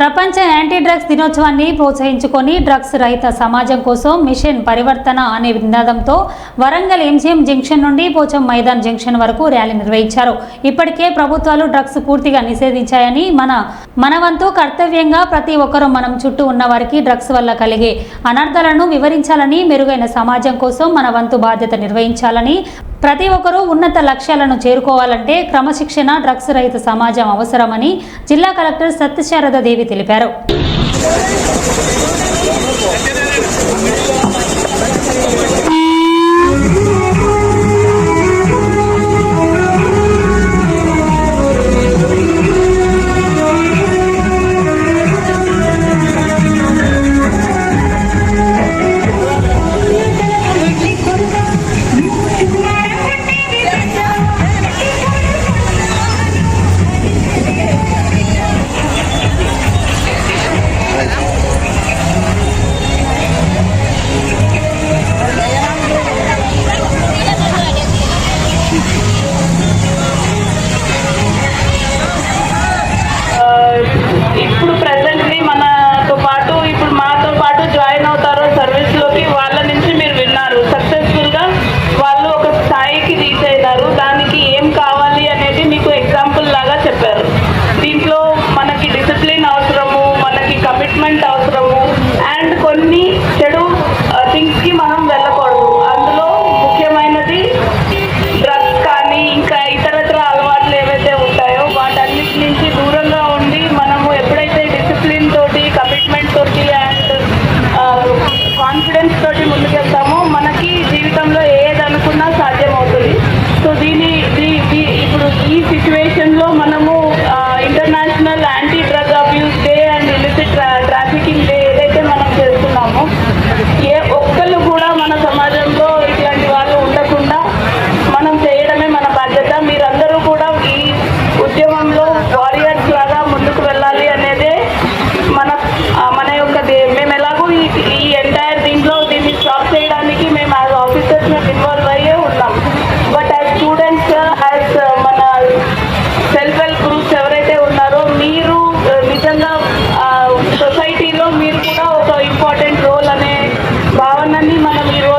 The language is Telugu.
ప్రపంచ యాంటీ డ్రగ్స్ దినోత్సవాన్ని ప్రోత్సహించుకొని డ్రగ్స్ రహిత సమాజం కోసం మిషన్ పరివర్తన అనే నినాదంతో వరంగల్ ఎంజీఎం జంక్షన్ నుండి పోచం మైదాన్ జంక్షన్ వరకు ర్యాలీ నిర్వహించారు. ఇప్పటికే ప్రభుత్వాలు డ్రగ్స్ పూర్తిగా నిషేధించాయని మన మన వంతు కర్తవ్యంగా ప్రతి ఒక్కరూ మనం చుట్టూ ఉన్న వారికి డ్రగ్స్ వల్ల కలిగే అనర్థాలను వివరించాలని మెరుగైన సమాజం కోసం మన వంతు బాధ్యత నిర్వహించాలని ప్రతి ఒక్కరూ ఉన్నత లక్ష్యాలను చేరుకోవాలంటే క్రమశిక్షణ డ్రగ్స్ రహిత సమాజం అవసరమని జిల్లా కలెక్టర్ సత్యశారద దేవి తెలిపారు. కొన్ని చెడు థింగ్స్కి మనం వెళ్ళకూడదు. అందులో ముఖ్యమైనది డ్రగ్స్ కానీ ఇంకా ఇతరత్ర అలవాట్లు ఏవైతే ఉంటాయో వాటన్నిటి నుంచి దూరంగా ఉండి మనము ఎప్పుడైతే డిసిప్లిన్ తోటి కమిట్మెంట్ తోటి అండ్ కాన్ఫిడెన్స్ తోటి ముందుకెళ్తామో మనకి జీవితంలో ఏది అనుకున్నా సాధ్యం అవుతుంది సో దీని ఇప్పుడు ఈ సిచ్యువేషన్లో మనము ఇంటర్నేషనల్ ನಮಗಿರುವ